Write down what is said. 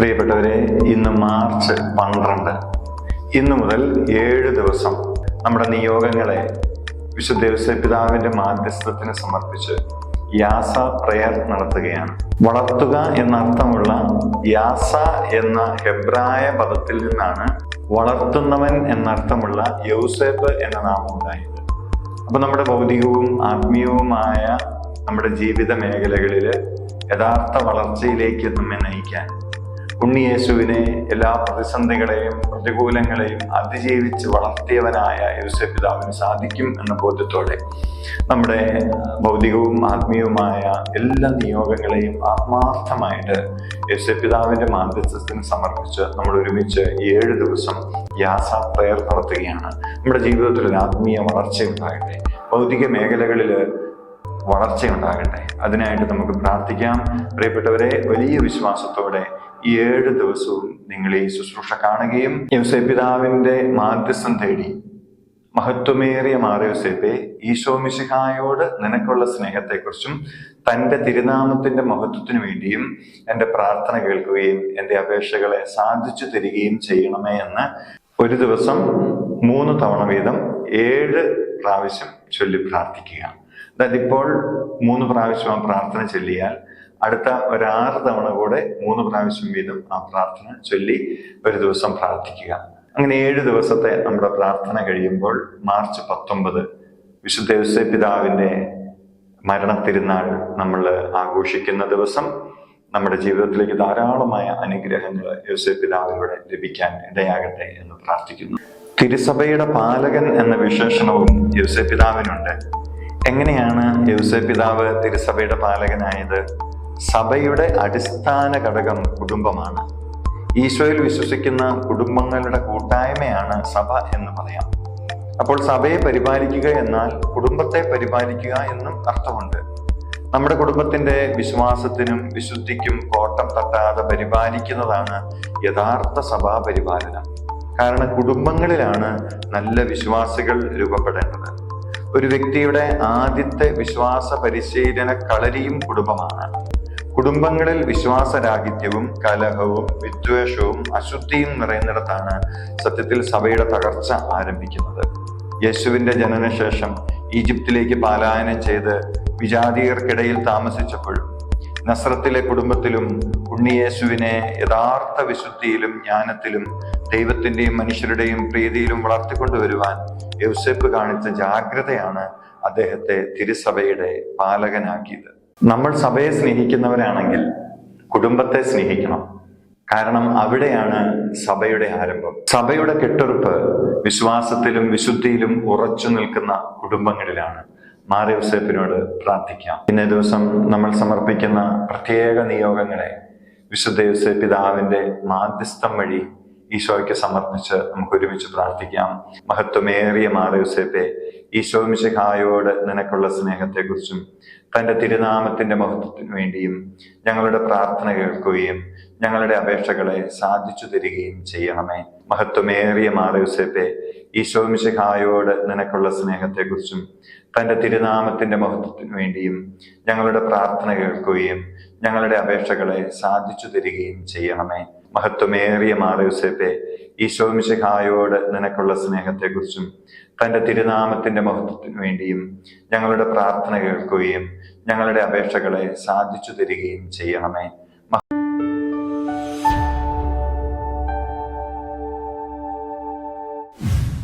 പ്രിയപ്പെട്ടവരെ ഇന്ന് മാർച്ച് പന്ത്രണ്ട്. ഇന്നു മുതൽ ഏഴ് ദിവസം നമ്മുടെ നിയോഗങ്ങളെ വിശുദ്ധ പിതാവിന്റെ മാധ്യസ്ഥത്തിന് സമർപ്പിച്ച് യാസ പ്രയർ നടത്തുകയാണ്. വളർത്തുക എന്നർത്ഥമുള്ള യാസ എന്ന ഹെബ്രായ പദത്തിൽ നിന്നാണ് വളർത്തുന്നവൻ എന്നർത്ഥമുള്ള യൗസേപ്പ് എന്ന നാമം ഉണ്ടായത്. അപ്പൊ നമ്മുടെ ഭൗതികവും ആത്മീയവുമായ നമ്മുടെ ജീവിത മേഖലകളിൽ യഥാർത്ഥ വളർച്ചയിലേക്ക് നമ്മെ നയിക്കാൻ ഉണ്ണിയേശുവിനെ എല്ലാ പ്രതിസന്ധികളെയും പ്രതികൂലങ്ങളെയും അതിജീവിച്ച് വളർത്തിയവനായ യൂസഫ് പിതാവിന് സാധിക്കും എന്ന ബോധ്യത്തോടെ നമ്മുടെ ഭൗതികവും ആത്മീയവുമായ എല്ലാ നിയോഗങ്ങളെയും ആത്മാർത്ഥമായിട്ട് യൂസഫ് പിതാവിന്റെ മാധ്യസ്ഥത്തിന് സമർപ്പിച്ച് നമ്മൾ ഒരുമിച്ച് ഏഴ് ദിവസം യാസ പ്രയർ നടത്തുകയാണ്. നമ്മുടെ ജീവിതത്തിൽ ഒരു ആത്മീയ വളർച്ച ഉണ്ടാകട്ടെ. ഭൗതിക മേഖലകളിൽ വളർച്ച ഉണ്ടാകട്ടെ. അതിനായിട്ട് നമുക്ക് പ്രാർത്ഥിക്കാം. പ്രിയപ്പെട്ടവരെ വലിയ വിശ്വാസത്തോടെ ഏഴ് ദിവസവും നിങ്ങൾ ഈ ശുശ്രൂഷ കാണുകയും യോസേ പിതാവിന്റെ മാധ്യസ്ഥം തേടി. മഹത്വമേറിയ മാറിയുസേപ്പെ ഈശോ മിശിഹായോട് നിനക്കുള്ള സ്നേഹത്തെക്കുറിച്ചും തന്റെ തിരുനാമത്തിന്റെ മഹത്വത്തിനു വേണ്ടിയും എന്റെ പ്രാർത്ഥന കേൾക്കുകയും എന്റെ അപേക്ഷകളെ സാധിച്ചു തരികയും ചെയ്യണമേ എന്ന് ഒരു ദിവസം മൂന്ന് തവണ വീതം ഏഴ് പ്രാവശ്യം ചൊല്ലി പ്രാർത്ഥിക്കുക. അതായത് ഇപ്പോൾ മൂന്ന് പ്രാവശ്യം ആ പ്രാർത്ഥന ചൊല്ലിയാൽ അടുത്ത ഒരാറ് തവണ കൂടെ മൂന്ന് പ്രാവശ്യം വീതം ആ പ്രാർത്ഥന ചൊല്ലി ഒരു ദിവസം പ്രാർത്ഥിക്കുക. അങ്ങനെ ഏഴ് ദിവസത്തെ നമ്മുടെ പ്രാർത്ഥന കഴിയുമ്പോൾ മാർച്ച് പത്തൊമ്പത് വിശുദ്ധ പിതാവിന്റെ മരണ മരണത്തിരുന്നാൾ നമ്മൾ ആഘോഷിക്കുന്ന ദിവസം നമ്മുടെ ജീവിതത്തിലേക്ക് ധാരാളമായ അനുഗ്രഹങ്ങൾ യോസെ പിതാവിലൂടെ ലഭിക്കാൻ ഇടയാകട്ടെ എന്ന് പ്രാർത്ഥിക്കുന്നു. തിരുസഭയുടെ പാലകൻ എന്ന വിശേഷണവും യോസെ പിതാവിനുണ്ട്. എങ്ങനെയാണ് യോസെ പിതാവ് തിരുസഭയുടെ പാലകനായത്? സഭയുടെ അടിസ്ഥാന ഘടകം കുടുംബമാണ്. ഈശോയിൽ വിശ്വസിക്കുന്ന കുടുംബങ്ങളുടെ കൂട്ടായ്മയാണ് സഭ എന്ന് പറയാം. അപ്പോൾ സഭയെ പരിപാലിക്കുക എന്നാൽ കുടുംബത്തെ പരിപാലിക്കുക എന്നും അർത്ഥമുണ്ട്. നമ്മുടെ കുടുംബത്തിന്റെ വിശ്വാസത്തിനും വിശുദ്ധിക്കും കോട്ടം തട്ടാതെ പരിപാലിക്കുന്നതാണ് യഥാർത്ഥ സഭാ പരിപാലനം. കാരണം കുടുംബങ്ങളിലാണ് നല്ല വിശ്വാസികൾ രൂപപ്പെടേണ്ടത്. ഒരു വ്യക്തിയുടെ ആദ്യത്തെ വിശ്വാസ പരിശീലന കളരിയും കുടുംബമാണ്. കുടുംബങ്ങളിൽ വിശ്വാസരാഹിത്യവും കലഹവും വിദ്വേഷവും അശുദ്ധിയും നിറയുന്നിടത്താണ് സത്യത്തിൽ സഭയുടെ തകർച്ച ആരംഭിക്കുന്നത്. യേശുവിന്റെ ജനനശേഷം ഈജിപ്തിലേക്ക് പാലായനം ചെയ്ത് വിജാതീയർക്കിടയിൽ താമസിച്ചപ്പോഴും നസ്രത്തിലെ കുടുംബത്തിലും ഉണ്ണിയേശുവിനെ യഥാർത്ഥ വിശുദ്ധിയിലും ജ്ഞാനത്തിലും ദൈവത്തിന്റെയും മനുഷ്യരുടെയും പ്രീതിയിലും വളർത്തിക്കൊണ്ടുവരുവാൻ യൗസേപ്പ് കാണിച്ച ജാഗ്രതയാണ് അദ്ദേഹത്തെ തിരുസഭയുടെ പാലകനാക്കിയത്. നമ്മൾ സഭയെ സ്നേഹിക്കുന്നവരാണെങ്കിൽ കുടുംബത്തെ സ്നേഹിക്കണം. കാരണം അവിടെയാണ് സഭയുടെ ആരംഭം. സഭയുടെ കെട്ടുറപ്പ് വിശ്വാസത്തിലും വിശുദ്ധിയിലും ഉറച്ചു നിൽക്കുന്ന കുടുംബങ്ങളിലാണ്. മാറി യോസേപ്പിനോട് പ്രാർത്ഥിക്കാം. ഇന്നേ ദിവസം നമ്മൾ സമർപ്പിക്കുന്ന പ്രത്യേക നിയോഗങ്ങളെ വിശുദ്ധ യോസേപ്പ് പിതാവിന്റെ മാധ്യസ്ഥം വഴി ഈശോയ്ക്ക് സമർപ്പിച്ച് നമുക്ക് ഒരുമിച്ച് പ്രാർത്ഥിക്കാം. മഹത്വമേറിയ മാറി യോസേപ്പെ ഈശോ മിശിഹായോട് നിനക്കുള്ള സ്നേഹത്തെക്കുറിച്ചും തന്റെ തിരുനാമത്തിന്റെ മഹത്വത്തിനു വേണ്ടിയും ഞങ്ങളുടെ പ്രാർത്ഥന കേൾക്കുകയും ഞങ്ങളുടെ അപേക്ഷകളെ സാധിച്ചു തരികയും ചെയ്യണമേ. മഹത്വമേറിയ മാറിയുസേപ്പെ ഈശോ മിശിഹായോട് നിനക്കുള്ള സ്നേഹത്തെക്കുറിച്ചും തന്റെ തിരുനാമത്തിന്റെ മഹത്വത്തിനു വേണ്ടിയും ഞങ്ങളുടെ പ്രാർത്ഥന കേൾക്കുകയും ഞങ്ങളുടെ അപേക്ഷകളെ സാധിച്ചു തരികയും ചെയ്യണമേ. മഹത്വമേറിയ മാറിയുസേപ്പെ ഈശോ മിശിഹായോട് നിനക്കുള്ള സ്നേഹത്തെക്കുറിച്ചും തന്റെ തിരുനാമത്തിന്റെ മഹത്വത്തിനു വേണ്ടിയും ഞങ്ങളുടെ പ്രാർത്ഥന കേൾക്കുകയും ഞങ്ങളുടെ അപേക്ഷകളെ സാധിച്ചു തരികയും ചെയ്യണമേ.